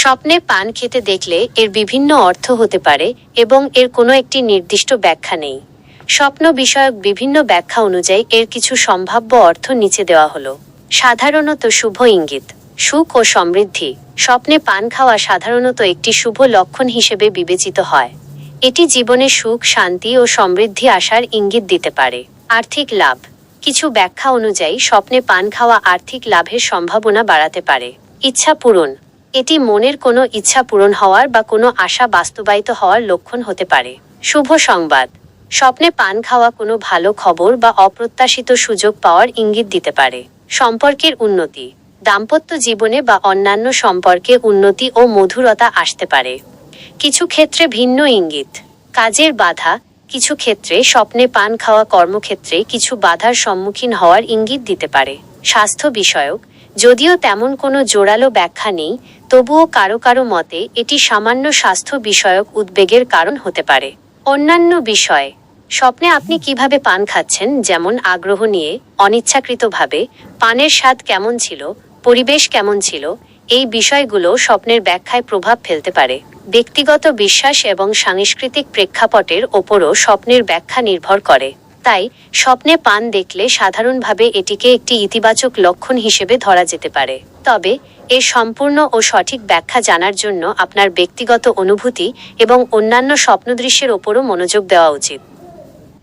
স্বপ্নে পান খেতে দেখলে এর বিভিন্ন অর্থ হতে পারে এবং এর কোনো একটি নির্দিষ্ট ব্যাখ্যা নেই। স্বপ্ন বিষয়ক বিভিন্ন ব্যাখ্যা অনুযায়ী এর কিছু সম্ভাব্য অর্থ নিচে দেওয়া হলো। সাধারণত শুভ ইঙ্গিত, সুখ ও সমৃদ্ধি। স্বপ্নে পান খাওয়া সাধারণত একটি শুভ লক্ষণ হিসেবে বিবেচিত হয়। এটি জীবনে সুখ, শান্তি ও সমৃদ্ধি আসার ইঙ্গিত দিতে পারে। আর্থিক লাভ, কিছু ব্যাখ্যা অনুযায়ী স্বপ্নে পান খাওয়া আর্থিক লাভের সম্ভাবনা বাড়াতে পারে। ইচ্ছা পূরণ এটি মনের কোনো ইচ্ছা পূরণ হওয়ার বা কোনো আশা বাস্তবায়িত হওয়ার লক্ষণ হতে পারে। শুভ সংবাদ। স্বপ্নে পান খাওয়া কোনো ভালো খবর বা অপ্রত্যাশিত সুযোগ পাওয়ার ইঙ্গিত দিতে পারে। সম্পর্কের উন্নতি। দাম্পত্য জীবনে বা অন্যান্য সম্পর্কে উন্নতি ও মধুরতা আসতে পারে। কিছু ক্ষেত্রে ভিন্ন ইঙ্গিত। কাজের বাধা। কিছু ক্ষেত্রে স্বপ্নে পান খাওয়া কর্মক্ষেত্রে কিছু বাধার সম্মুখীন হওয়ার ইঙ্গিত দিতে পারে। স্বাস্থ্য বিষয়ক। যদিও তেমন কোনো জোরালো ব্যাখ্যা নেই, তবুও কারও কারও মতে এটি সামান্য স্বাস্থ্য বিষয়ক উদ্বেগের কারণ হতে পারে। অন্যান্য বিষয়, স্বপ্নে আপনি কীভাবে পান খাচ্ছেন, যেমন আগ্রহ নিয়ে, অনিচ্ছাকৃতভাবে, পানের স্বাদ কেমন ছিল, পরিবেশ কেমন ছিল, এই বিষয়গুলো স্বপ্নের ব্যাখ্যায় প্রভাব ফেলতে পারে। ব্যক্তিগত বিশ্বাস এবং সাংস্কৃতিক প্রেক্ষাপটের ওপরও স্বপ্নের ব্যাখ্যা নির্ভর করে। তাই স্বপ্নে পান দেখলে সাধারণভাবে এটিকে একটি ইতিবাচক লক্ষণ হিসেবে ধরা যেতে পারে। তবে এর সম্পূর্ণ ও সঠিক ব্যাখ্যা জানার জন্য আপনার ব্যক্তিগত অনুভূতি এবং অন্যান্য স্বপ্নদৃশ্যের ওপরও মনোযোগ দেওয়া উচিত।